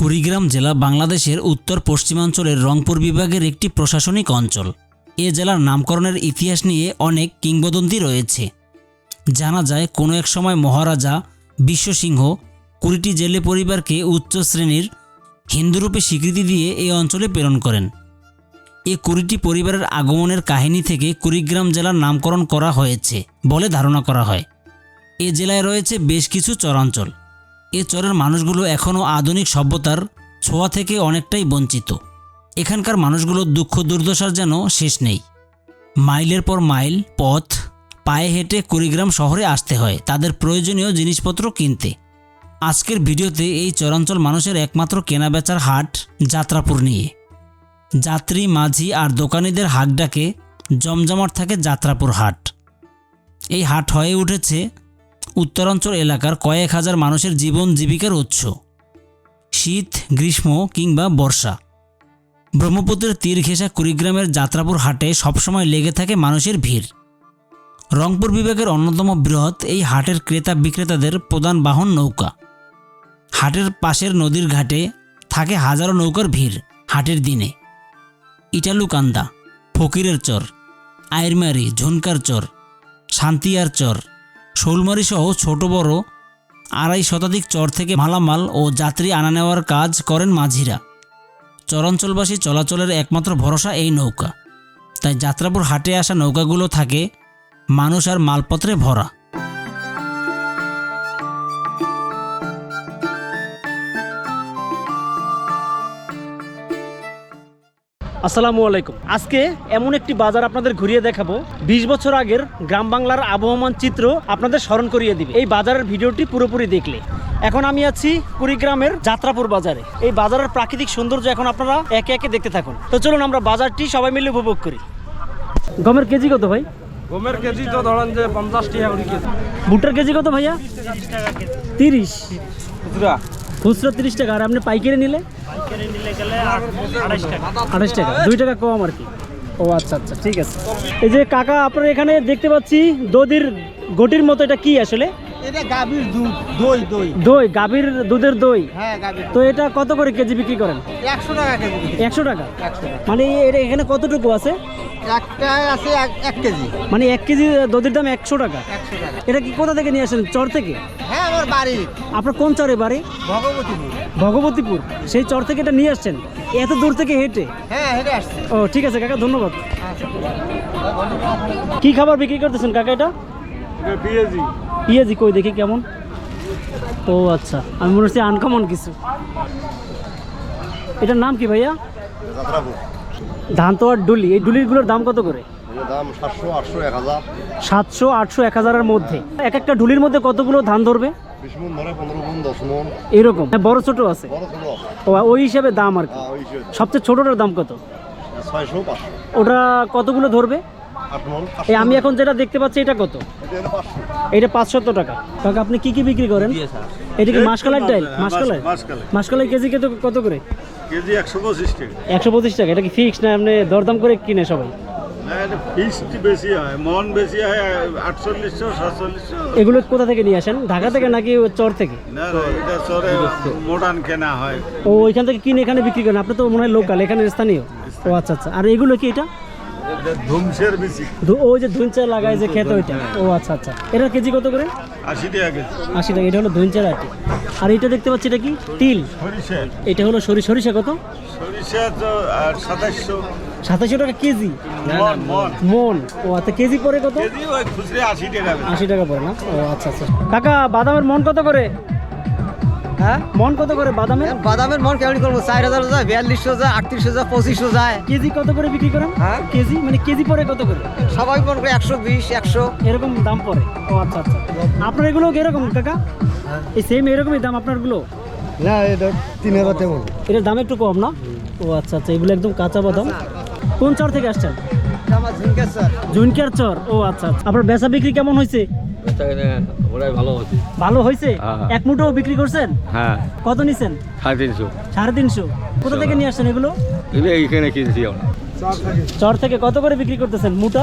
কুড়িগ্রাম জেলা বাংলাদেশের উত্তর পশ্চিমাঞ্চলের রংপুর বিভাগের একটি প্রশাসনিক অঞ্চল। এ জেলার নামকরণের ইতিহাস নিয়ে অনেক কিংবদন্তি রয়েছে। জানা যায়, কোনো এক সময় মহারাজা বিশ্বসিংহ কুড়িটি জেলে পরিবারকে উচ্চ শ্রেণির হিন্দুরূপে স্বীকৃতি দিয়ে এই অঞ্চলে প্রেরণ করেন। এ কুড়িটি পরিবারের আগমনের কাহিনী থেকে কুড়িগ্রাম জেলার নামকরণ করা হয়েছে বলে ধারণা করা হয়। এ জেলায় রয়েছে বেশ কিছু চরাঞ্চল। এ চরের মানুষগুলো এখনও আধুনিক সভ্যতার ছোঁয়া থেকে অনেকটাই বঞ্চিত। এখানকার মানুষগুলোর দুঃখ দুর্দশার যেন শেষ নেই। মাইলের পর মাইল, পথ, পায়ে হেঁটে কুড়িগ্রাম শহরে আসতে হয়, তাদের প্রয়োজনীয় জিনিসপত্র কিনতে। আজকের ভিডিওতে এই চরাঞ্চল মানুষের একমাত্র কেনাবেচার হাট, যাত্রাপুর নিয়ে। যাত্রী, মাঝি আর দোকানিদের হাক ডাকে জমজমাট থাকে যাত্রাপুর হাট। এই হাট হয়ে উঠেছে উত্তরাঞ্চল এলাকার কয়েক হাজার মানুষের জীবন জীবিকার উৎস। শীত, গ্রীষ্ম কিংবা বর্ষা। ব্রহ্মপুত্রের তীর ঘেঁষা কুড়িগ্রামের যাত্রাপুর হাটে সবসময় লেগে থাকে মানুষের ভিড়। রংপুর বিভাগের অন্যতম বৃহৎ এই হাটের ক্রেতা বিক্রেতাদের প্রধান বাহন নৌকা। হাটের পাশের নদীর ঘাটে থাকে হাজারো নৌকার ভিড় হাটের দিনে। ইটালুকান্দা ফকিরের চর আয়েরমারি ঝুনকার চর, শান্তিয়ার চর শোলমারি সহ ছোট বড় আড়াই শতাধিক চর থেকে মালামাল ও যাত্রী আনা নেওয়ার কাজ করেন মাঝিরা। চরাঞ্চলবাসী চলাচলের একমাত্র ভরসা এই নৌকা। তাই যাত্রাপুর হাটে আসা নৌকাগুলো থাকে মানুষ আর মালপত্রে ভরা। আসসালামু আলাইকুম। আজকে এমন একটি বাজার আপনাদের ঘুরিয়ে দেখাবো। বিশ বছর আগের গ্রাম বাংলার আবহমান চিত্র আপনাদের স্মরণ করিয়ে দিবে। এই বাজারের ভিডিওটি পুরোপুরি দেখলে। এখন আমি আছি কুড়িগ্রামের যাত্রাপুর বাজারে। এই বাজারের প্রাকৃতিক সৌন্দর্য এখন আপনারা একে একে দেখতে থাকুন। তো চলুন আমরা বাজারটি সবাই মিলে উপভোগ করি। গমের কেজি কত ভাই? গমের কেজি তো ধরেন যে পঞ্চাশ টাকা ভুট্টার কেজি। কত ভাইয়া? তিরিশ। খুচরা তিরিশ টাকা আর আপনি পাইকারি নিলে? আঠাশ টাকা। দুই টাকা কম আর কি। ও আচ্ছা আচ্ছা ঠিক আছে। এই যে কাকা আপনার এখানে দেখতে পাচ্ছি দধির গটির মতো এটা কি আসলে? এটা গাভীর দুধ দই দই। দই গাভীর দুধের দই? হ্যাঁ গাভীর তো এটা কত করে কেজি বিক্রি করেন? একশো টাকা কেজি একশো টাকা? মানে এটা এখানে কতটুকু আছে? একটায় আছে এক- এক কেজি। মানে এক কেজি দধির দাম একশো টাকা। এটা কি কোথা থেকে নিয়ে আসেন? চর থেকে? হ্যাঁ আমার বাড়ি। আপনার কোন চরে বাড়ি? ভগবতীপুর। ভগবতীপুর। সেই চর থেকে এটা নিয়ে আসছেন? এত দূর থেকে হেঁটে? হ্যাঁ হেঁটে আসছে। ও ঠিক আছে কাকা ধন্যবাদ। আচ্ছা। কি খাবার বিক্রি করতেছেন কাকা এটা? পিএজি পিঁয়াজি কই দেখি কেমন? ও আচ্ছা আমি মনে হচ্ছে আনকমন কিছু। এটার নাম কি ভাইয়া? ধান তো আর ডুলি। এই ডুলিগুলোর দাম কত করে? সাতশো আটশো এক হাজারের মধ্যে। এক একটা ঢুলির মধ্যে কতগুলো ধান ধরবে? এরকম। হ্যাঁ বড় ছোট আছে। ওই হিসাবে দাম আর কি। আহ, ওই যে সবচেয়ে ছোটটার দাম কত? ওটা কতগুলো ধরবে? এই আমি এখন যেটা দেখতে পাচ্ছি এটা কত? এটা পাঁচশত টাকা। কাকা আপনি কি কি বিক্রি করেন? এটা কি মাসকালার ডাইল? মাসকালাই মাসকালাই। মাসকালাই কেজি কত কত করে? কেজি একশো পঁচিশ টাকা। একশো পঁচিশ টাকা। এটা কি ফিক্স না আপনি দরদাম করে কিনে সবাই? হয়। মন হয় এগুলো কোথা থেকে নিয়ে আসেন? ঢাকা থেকে নাকি চর থেকে? না না, এটা চরে মোটান কেনা হয়। ও ওইখান থেকে কিনে এখানে বিক্রি করেন? আপনি তো মনে হয় লোকাল এখানে স্থানীয়। ও আচ্ছা আচ্ছা। আর এগুলো কি এটা? ধুমসের বেশি ওই যে ধুনচা লাগায় যে খেতে ওইটা। ও আচ্ছা আচ্ছা। এটা কেজি কত করে? আশি টাকা কেজি। আশি টাকা। এটা হলো ধুনচার আটি। আর এটা দেখতে পাচ্ছি এটা কি? তিল। সরিষা। এটা হলো সরি সরিষা কত? সরিষা তো আর সাতাশশো। সাতাশশো টাকা কেজি? মন। ও আচ্ছা কেজি পরে কত? আশি টাকা। আশি টাকা পড়ে না? ও আচ্ছা আচ্ছা। কাকা বাদামের মন কত করে? হ্যাঁ? মন কত করে বাদামের? বাদামের মন কেমন করব? চার হাজার যায় বিয়াল্লিশশো যায় আটত্রিশশো যায় পঁচিশশো যায়। কেজি কত করে বিক্রি করেন? হ্যাঁ। কেজি? মানে কেজি পরে কত করে? সবাই মন করে একশো বিশ একশো। এরকম দাম পড়ে ও আচ্ছা আচ্ছা। আপনার এগুলো এরকম কাকা? এই সেম এরকমই দাম আপনারগুলো? না এটা তিন হাজার তেমন। এটার দাম একটু কম না? ও আচ্ছা আচ্ছা এগুলো একদম কাঁচা বাদাম। কোন চর থেকে আসছেন? জুনকিয়ার চর। ও আচ্ছা আচ্ছা। আপনার বেচা বিক্রি কেমন হয়েছে? ওরাই ভালো হচ্ছে ভালো হয়েছে? হ্যাঁ। এক মুঠো বিক্রি করছেন? হ্যাঁ। কত নিছেন? সাড়ে তিনশো। সাড়ে তিনশো। কোথা থেকে নিয়ে আসছেন এগুলো? এগুলো এইখানে কিনছি আমরা। চর থেকে। কত করে বিক্রি করতেছেন? মুটা?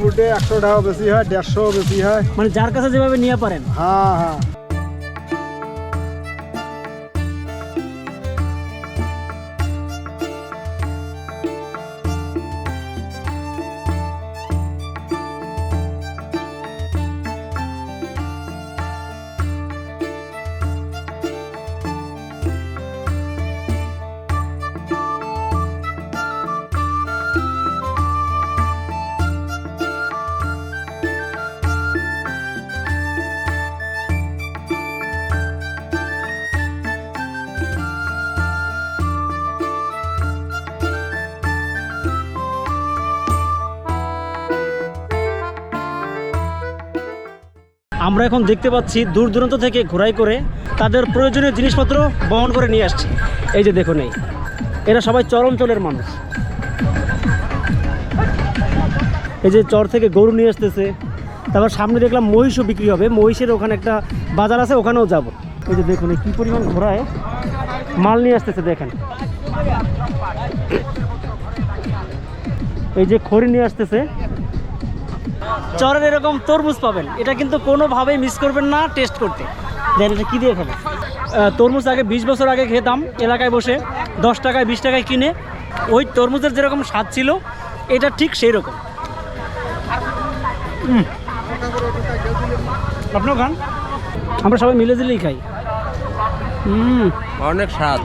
মুটে একশো টাকা বেশি হয় দেড়শো বেশি হয়। মানে যার কাছে যেভাবে নিয়ে পারেন। হ্যাঁ হ্যাঁ। এখন দেখতে পাচ্ছি দূর দূরান্ত থেকে ঘোরাই করে তাদের প্রয়োজনীয় জিনিসপত্র বহন করে নিয়ে আসছে। এই যে দেখুন এই। এরা সবাই চর অঞ্চলের মানুষ। এই যে চর থেকে গরু নিয়ে আসতেছে। তারপর সামনে দেখলাম মহিষও বিক্রি হবে। মহিষের ওখানে একটা বাজার আছে, ওখানেও যাব। এই যে দেখুন এই কী পরিমাণ ঘোরায়। মাল নিয়ে আসতেছে, দেখেন। এই যে খড়ি নিয়ে আসতেছে। চরের এরকম তরমুজ পাবেন। এটা কিন্তু কোনোভাবেই মিস করবেন না টেস্ট করতে। দেন এটা কী দিয়ে খাবেন? তরমুজ আগে বিশ বছর আগে খেতাম এলাকায় বসে দশ টাকায় বিশ টাকায় কিনে ওই তরমুজের যেরকম স্বাদ ছিল এটা ঠিক সেই রকম উম। আপনিও খান আমরা সবাই মিলে দিলেই খাই। হুম অনেক স্বাদ।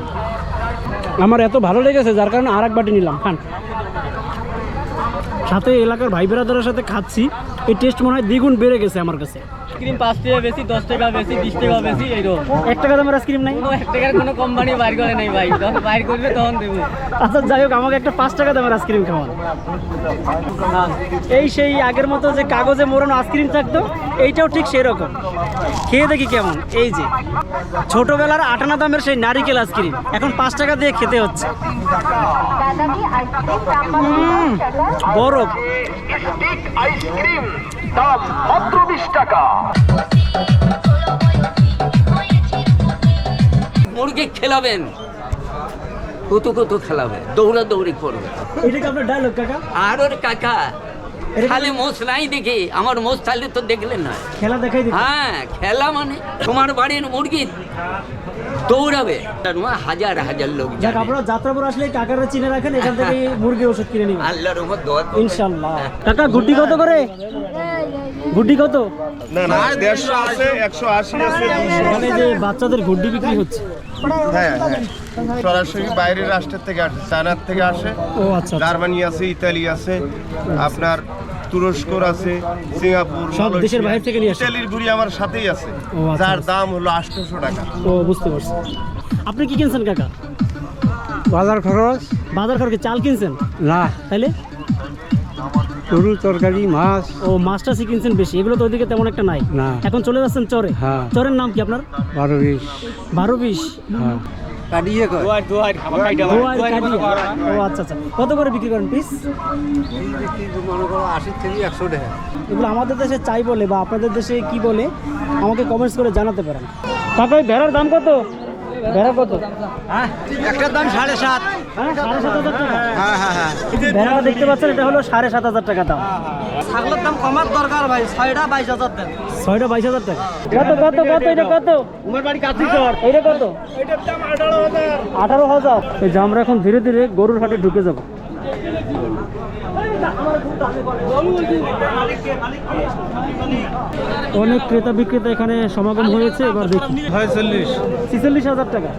আমার এত ভালো লেগেছে যার কারণে আর এক বাটি নিলাম। খান। সাথে এলাকার ভাই বেড়াদারের সাথে খাচ্ছি। এই টেস্ট মনে হয় দ্বিগুণ বেড়ে গেছে আমার কাছে। আইসক্রিম পাঁচ টাকা বেশি দশ টাকা বেশি বিশ টাকা বেশি এইরকম। এক টাকা দামের আইসক্রিম নাই? এক টাকার কোনো কোম্পানি বাইর করে নাই ভাই। যখন বাইর করবে তখন দেবো। আচ্ছা যাই হোক আমাকে একটা পাঁচ টাকা দামের আইসক্রিম খাওয়ান। এই সেই আগের মতো যে কাগজে মোড়ানো আইসক্রিম থাকতো এইটাও ঠিক সেই রকম খেয়ে দেখি কেমন। এই যে ছোটবেলার আটানা দামের সেই নারিকেল আইসক্রিম। এখন পাঁচ টাকা দিয়ে খেতে হচ্ছে। উম, বরফ মুরগি খেলাবেন কত কত খেলাবে দৌড়া দৌড়ি করবে এটা আপনার ডায়লগ কাকা? আর ওর কাকা খালি মোষ নাই দেখি আমার মোষ তাহলে তো দেখলেন না। খেলা দেখাই হ্যাঁ খেলা মানে তোমার বাড়ির মুরগি দৌড়াবে। হাজার হাজার লোক যাক আপনারা যাত্রাপুর আসলে কাকারা চিনে রাখেন এখান থেকে মুরগি ওষুধ কিনে নিবেন আল্লাহর রহমত দোয়া করবে। ইনশাল্লাহ কাকা গুড্ডি কত করে? গুড্ডি কত? না না দেড়শো আছে একশো আশি আছে এখানে যে বাচ্চাদের গুড্ডি বিক্রি হচ্ছে। হ্যাঁ হ্যাঁ। সরাসরি বাইরের রাষ্ট্রের থেকে আসে চায়নার থেকে আসে। ও আচ্ছা আচ্ছা। জার্মানি আছে ইতালি আছে আপনার তুরস্কর আছে সিঙ্গাপুর সব দেশের বাইরে থেকে নিয়ে আসে? ইতালির গুড়ি আমার সাথেই আছে। আচ্ছা, যার আচ্ছা। দাম হলো আটশোশো টাকা। ও বুঝতে পারছি। আপনি কি কিনছেন কাকা? বাজার খরচ? বাজার খরচে চাল কিনছেন? না। তাইলে? গরু তরকারি মাছ। ও মাছ টাছই কিনছেন বেশি। এগুলো তো ওইদিকে তেমন একটা নাই। না। এখন চলে যাচ্ছেন চরে। হ্যাঁ। চরের নাম কি আপনার? বারো বিশ। বারো বিশ। হ্যাঁ। ও আচ্ছা আচ্ছা। কত করে বিক্রি করেন পিস মনে এগুলো আমাদের দেশে চাই বলে বা আপনাদের দেশে কি বলে? আমাকে কমেন্টস করে জানাতে পারেন। কাকা ওই ভেড়ার দাম কত? ভেড়া কত? একটার দাম সাড়ে সাত। হ্যাঁ হ্যাঁ হ্যাঁ হ্যাঁ। ভেড়াটা দেখতে পাচ্ছেন এটা হলো সাড়ে সাত হাজার টাকা দাম। ছাগলের দাম কমার দরকার ভাই ছয়টা বাইশ হাজার দেন। ছয়টা বাইশ হাজার টাকা। কত কত কত এটা কত? উমের বাড়ি কাছি এটা কত? আঠারো হাজার। এই যে আমরা এখন ধীরে ধীরে গরুর হাটে ঢুকে যাব। অনেক ক্রেতা বিক্রেতা এখানে সমাগম হয়েছে এবার দেখি। ছিচল্লিশ হাজার টাকা।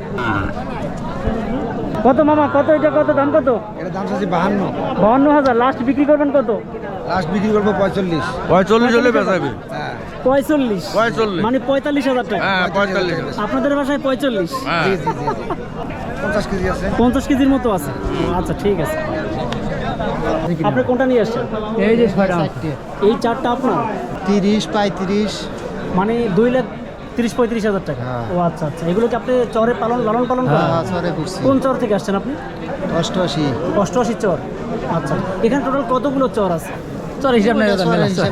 কত মামা কত এটা কত দাম কত? এটা দাম চাচ্ছি বাহান্ন। বাহান্ন হাজার। লাস্ট বিক্রি করবেন কত? লাস্ট বিক্রি করব পঁয়তাল্লিশ। পঁয়তাল্লিশ হলে বেচাবে। হ্যাঁ। পঁয়তাল্লিশ। পঁয়তাল্লিশ। মানে পঁয়তাল্লিশ হাজার টাকা। হ্যাঁ পঁয়তাল্লিশ আপনাদের ভাষায় পঁয়তাল্লিশ? হ্যাঁ। জি জি জি জি। পঞ্চাশ কেজি আছে। পঞ্চাশ কেজির মতো আছে। আচ্ছা ঠিক আছে। আপনি কোনটা নিয়ে আসছেন? এই যে ছয়টা। এই চারটা আপনার? তিরিশ পঁয়ত্রিশ। মানে দুই লাখ তিরিশ পঁয়ত্রিশ হাজার টাকা। হ্যাঁ। ও আচ্ছা আচ্ছা। এগুলো কি আপনি চরে পালন লালন পালন করেন? হ্যাঁ করছি। কোন চর থেকে আসছেন আপনি? অষ্টআশি। অষ্টআশি চর। আচ্ছা এখানে টোটাল কতগুলো চর আছে? চর হিসাব নাই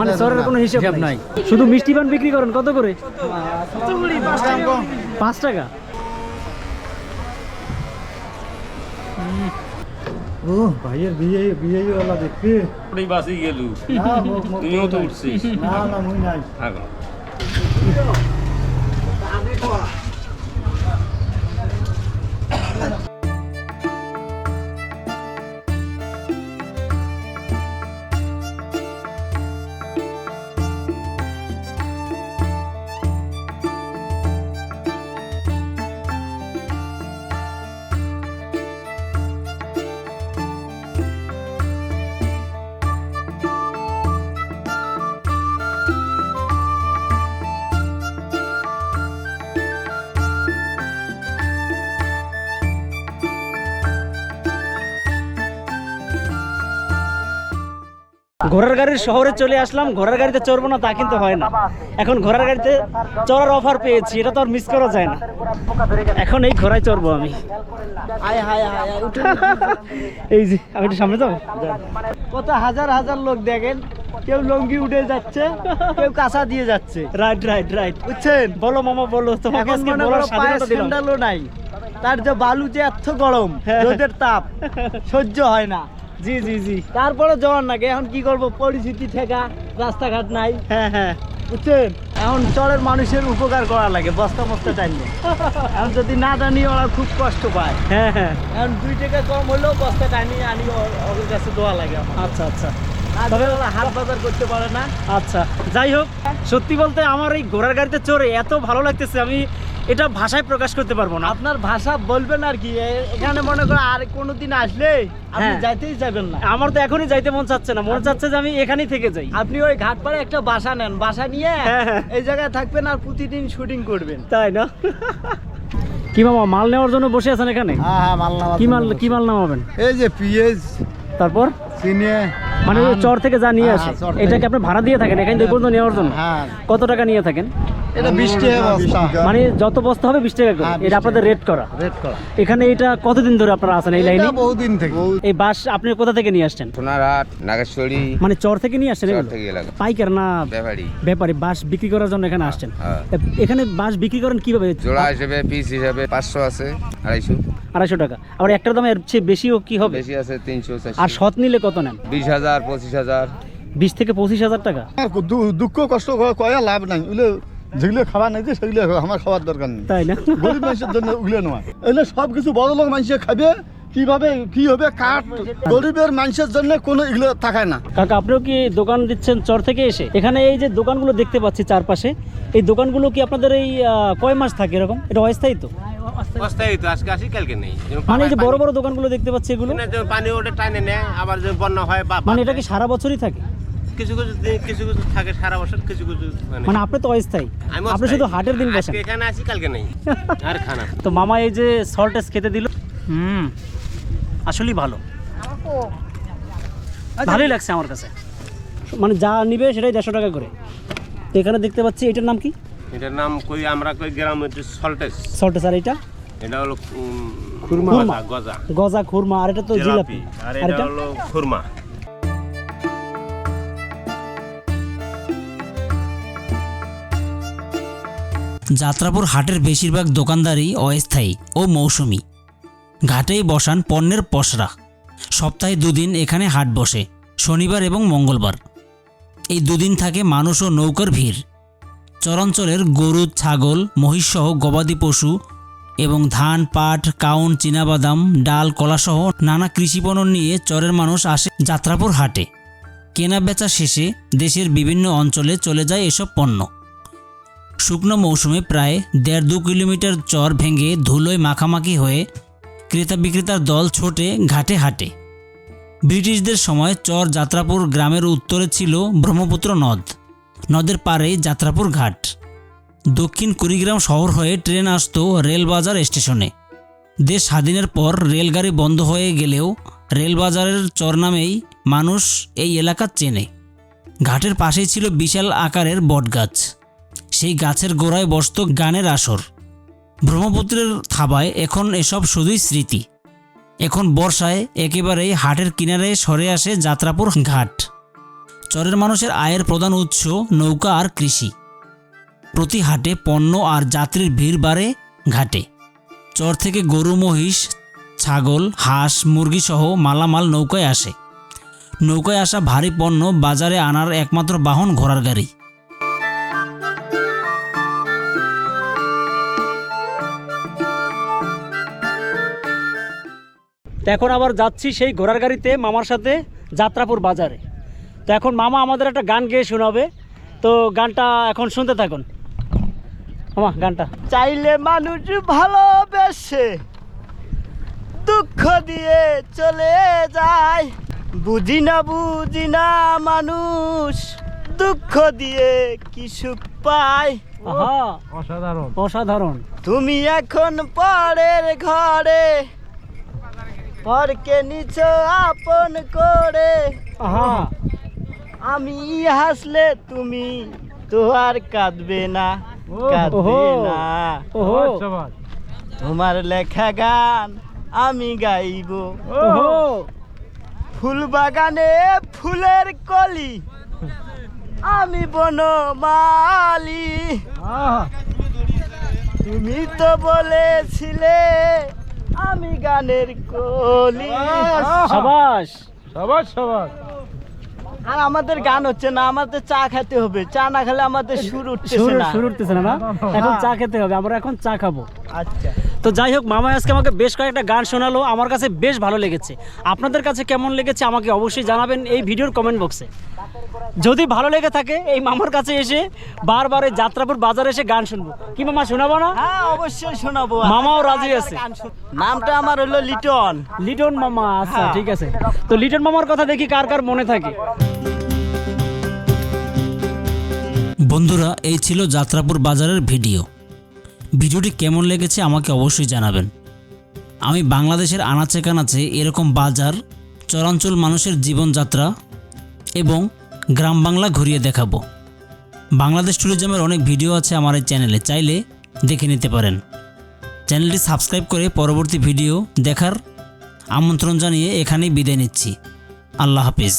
মানে চরের কোনো হিসাব নাই। শুধু মিষ্টি পান বিক্রি করেন কত করে? পাঁচ টাকা? ও ভাইয়ের বিয়ে বিয়ে ওলা দেখতে। বাসি গেলু। তুমিও তো উঠছিস। না না মুই নাই। ঘোড়ার গাড়ির শহরে চলে আসলাম ঘোড়ার গাড়িতে চড়বো না তা কিন্তু হয় না। এখন ঘোড়ার গাড়িতে চড়ার অফার পেয়েছি এটা তো আর মিস করা যায় না। এখন এই ঘোড়ায় চড়বো আমি। এই যে আমি একটু সামনে যাব? কত হাজার হাজার লোক দেখেন কেউ লঙ্গি উঠে যাচ্ছে কেউ কাঁচা দিয়ে যাচ্ছে। রাইট রাইট রাইট বুঝছেন? বলো মামা বলো তোমাকে আজকে বলার স্বাধীনতা দিলাম। নাই। তার যে বালু যে এত গরম। রোদের তাপ সহ্য হয় না। জি জি জি। তারপরে যাওয়ার নাকি এখন কি করব? পরিস্থিতি ঠেকা রাস্তাঘাট নাই। হ্যাঁ হ্যাঁ। বুঝছেন? এখন চরের মানুষের উপকার করা লাগে বস্তা বস্তা টাইলে এখন যদি না টানি ওরা খুব কষ্ট পায়। হ্যাঁ হ্যাঁ। এখন দুই টাকা কম হলেও বস্তা টানি আনি ওদের কাছে দেওয়া লাগে আচ্ছা আচ্ছা। তবে ওরা হাট বাজার করতে পারে না। আচ্ছা যাই হোক সত্যি বলতে আমার এই ঘোড়ার গাড়িতে চড়ে এত ভালো লাগতেছে আমি এটা ভাষায় প্রকাশ করতে পারব না। আপনার ভাষা বলবেন আর কি এখানে মনে করো আর কোনোদিন আসলে আপনি হ্যাঁ। যাইতেই যাবেন না। আমার তো এখনই যাইতে মন চাচ্ছে না। মন চাচ্ছে যে আমি এখানেই থেকে যাই। আপনি ওই ঘাট পাড়ে একটা বাসা নেন। বাসা নিয়ে হ্যাঁ, হ্যাঁ। এই জায়গায় থাকবেন আর প্রতিদিন শুটিং করবেন। তাই না? কি মামা মাল নেওয়ার জন্য বসে আছেন এখানে? হ্যাঁ হ্যাঁ মাল কি মাল কি মাল নামাবেন এই যে পিএস। তারপর? চিনে মানে চর থেকে যা নিয়ে আসে। চর থেকে। এটাকে আপনি ভাড়া দিয়ে থাকেন? এখানে দেখুন তো নেওয়ার জন্য? কত টাকা নিয়ে থাকেন? এটা বিশ টাকা বস্তা মানে যত বস্তা হবে বিশ টাকা করে হ্যাঁ, 20 এটা আপনাদের রেট করা। রেট করা। এখানে এটা কতদিন ধরে আপনারা আছেন এই লাইনে? এটা বহুদিন থেকে। এই বাস আপনি কোথা থেকে নিয়ে আসছেন? সোনারহাট নাগেশ্বরী। মানে চর থেকে নিয়ে আসছেন এগুলো? পাইকার না ব্যাপারী। ব্যাপারী? বাস বিক্রি করার জন্য এখানে আসছেন? হ্যাঁ। এখানে বাস বিক্রি করেন কীভাবে? জোড়া হিসেবে পিস হিসেবে পাঁচশো আছে আড়াইশো। আড়াইশো টাকা। আবার একটার দাম এর চেয়ে বেশিও কি হবে? বেশি আছে তিনশো আর চারশো সৎ নিলে কত নেন? বিশ হাজার পঁচিশ হাজার। বিশ থেকে পঁচিশ হাজার টাকা? দুঃখ কষ্ট করে কয়া লাভ নাই। যেগুলো খাবার নাই যে সেগুলো আমার খাবার দরকার নেই। তাই না? গরিব মানুষের জন্য ওগুলো নয়। এগুলো সব কিছু বড় লোক মানুষে খাবে কীভাবে কি হবে কাঠ। গরিবের মানুষের জন্য কোনো এগুলো থাকায় না। কাকা আপনিও কি দোকান দিচ্ছেন চর থেকে এসে? এখানে এই যে দোকানগুলো দেখতে পাচ্ছি চারপাশে এই দোকানগুলো কি আপনাদের এই আহ, কয় মাস থাকে এরকম? এটা অস্থায়ী তো? অস্থায়ী তো আজকে আসি কালকে নেই। মানে যে বড় বড় দোকানগুলো দেখতে পাচ্ছি এগুলো? না, পানি ওটা টানে নেয় আবার যে বন্যা হয় বা মানে এটা কি সারা বছরই থাকে? কিছু কিছু দিন কিছু কিছু থাকে সারা বছর কিছু কিছু মানে মানে আপনি তো অস্থায়ী। আপনি শুধু হাটের দিন বসেন। এখানে আসি কালকে নেই। আর খানা। তো মামা এই যে সল্টেস খেতে দিল? হুম আসলেই ভালো। ভালোই লাগছে আমার কাছে। মানে যা নিবে সেটাই দেড়শো টাকা করে। তো এখানে দেখতে পাচ্ছি এটার নাম কি? এটার নাম কই আমরা কই গ্রাম যে সল্টেস সল্টেস আর এটা? এটা হলো খুরমা। গজা। গজা খুরমা আর এটা তো জিলাপি। আর এটা? হলো খুরমা। যাত্রাপুর হাটের বেশিরভাগ দোকানদারই অস্থায়ী ও মৌসুমি। ঘাটেই বসান পণ্যের পসরা। সপ্তাহে দুদিন এখানে হাট বসে, শনিবার এবং মঙ্গলবার। এই দুদিন থাকে মানুষ ও নৌকার ভিড়। চরাঞ্চলের গরু, ছাগল মহিষসহ গবাদি পশু এবং ধান, পাট, কাউন, চীনাবাদাম, ডাল, কলাসহ নানা কৃষিপণ্য নিয়ে চরের মানুষ আসে যাত্রাপুর হাটে। কেনা বেচা শেষে দেশের বিভিন্ন অঞ্চলে চলে যায় এসব পণ্য। শুকনো মৌসুমে প্রায় দেড় দু কিলোমিটার চর ভেঙে ধুলোয় মাখামাখি হয়ে ক্রেতা বিক্রেতার দল ছোটে, ঘাটে হাটে। ব্রিটিশদের সময় চর যাত্রাপুর গ্রামের উত্তরে ছিল ব্রহ্মপুত্র নদ। নদের পাড়েই যাত্রাপুর ঘাট। দক্ষিণ কুড়িগ্রাম শহর হয়ে ট্রেন আসতো রেলবাজার স্টেশনে। দেশ স্বাধীনের পর রেলগাড়ি বন্ধ হয়ে গেলেও রেলবাজারের চর নামেই মানুষ এই এলাকা চেনে। ঘাটের পাশেই ছিল বিশাল আকারের বটগাছ। সেই গাছের গোড়ায় বসত গানের আসর। ব্রহ্মপুত্রের থাবায় এখন এসব শুধুই স্মৃতি। এখন বর্ষায় একেবারেই হাটের কিনারে সরে আসে যাত্রাপুর ঘাট। চরের মানুষের আয়ের প্রধান উৎস নৌকা আর কৃষি। প্রতি হাটে পণ্য আর যাত্রীর ভিড় বাড়ে ঘাটে। চর থেকে গরু, মহিষ, ছাগল, হাঁস, মুরগিসহ মালামাল নৌকায় আসে। নৌকায় আসা ভারী পণ্য বাজারে আনার একমাত্র বাহন ঘোড়ার গাড়ি। তো এখন আবার যাচ্ছি সেই ঘোড়ার গাড়িতে মামার সাথে যাত্রাপুর বাজারে। তো এখন মামা আমাদের একটা গান গেয়ে শোনাবে। তো গানটা এখন শুনতে থাকুন। মামা গানটা। চাইলে মানুষ ভালোবেসে দুঃখ দিয়ে চলে যায়। বুঝি না বুঝি না মানুষ দুঃখ দিয়ে কি সুখ পায়? আহা অসাধারণ। অসাধারণ। তুমি এখন পরের ঘরে পরকে নিচ আপন করে। আমি হাসলে তুমি তো আর কাঁদবে না কাঁদবে না। তোমার লেখা গান আমি গাইবো। ওহো। ফুল বাগানে ফুলের কলি আমি বনমালি। তুমি তো বলেছিলে আমি গানের কলি। সাবাস। সাবাস। সাবাস আর আমাদের গান হচ্ছে না আমাদের চা খেতে হবে। চা না খেলে আমাদের সুর উঠছে না। শুরু উঠতেছে না না। এখন চা খেতে হবে আমরা এখন চা খাব। আচ্ছা। তো যাই হোক মামা আজকে আমাকে বেশ কয়েকটা গান শোনালো আমার কাছে বেশ ভালো লেগেছে। আপনাদের কাছে কেমন লেগেছে আমাকে অবশ্যই জানাবেন এই ভিডিওর কমেন্ট বক্সে যদি ভালো লেগে থাকে এই মামার কাছে এসে বারবার এই যাত্রাপুর বাজারে এসে গান শুনব। কি মামা শোনাবো না? হ্যাঁ অবশ্যই শোনাবো। মামাও রাজি আছে। নামটা আমার হলো লিটন। লিটন মামা আচ্ছা হ্যাঁ। ঠিক আছে। তো লিটন মামার কথা দেখি কার কার মনে থাকে। বন্ধুরা এই ছিল যাত্রাপুর বাজারের ভিডিও। ভিডিওটি কেমন লেগেছে আমাকে অবশ্যই জানাবেন। আমি বাংলাদেশের আনাচে কানাচে এরকম বাজার, চরাঞ্চল মানুষের জীবনযাত্রা এবং গ্রাম বাংলা ঘুরিয়ে দেখাবো। বাংলাদেশ ট্যুরিজমের অনেক ভিডিও আছে আমার এই চ্যানেলে, চাইলে দেখে নিতে পারেন। চ্যানেলটি সাবস্ক্রাইব করে পরবর্তী ভিডিও দেখার আমন্ত্রণ জানিয়ে এখানেই বিদায় নিচ্ছি। আল্লাহ হাফিজ।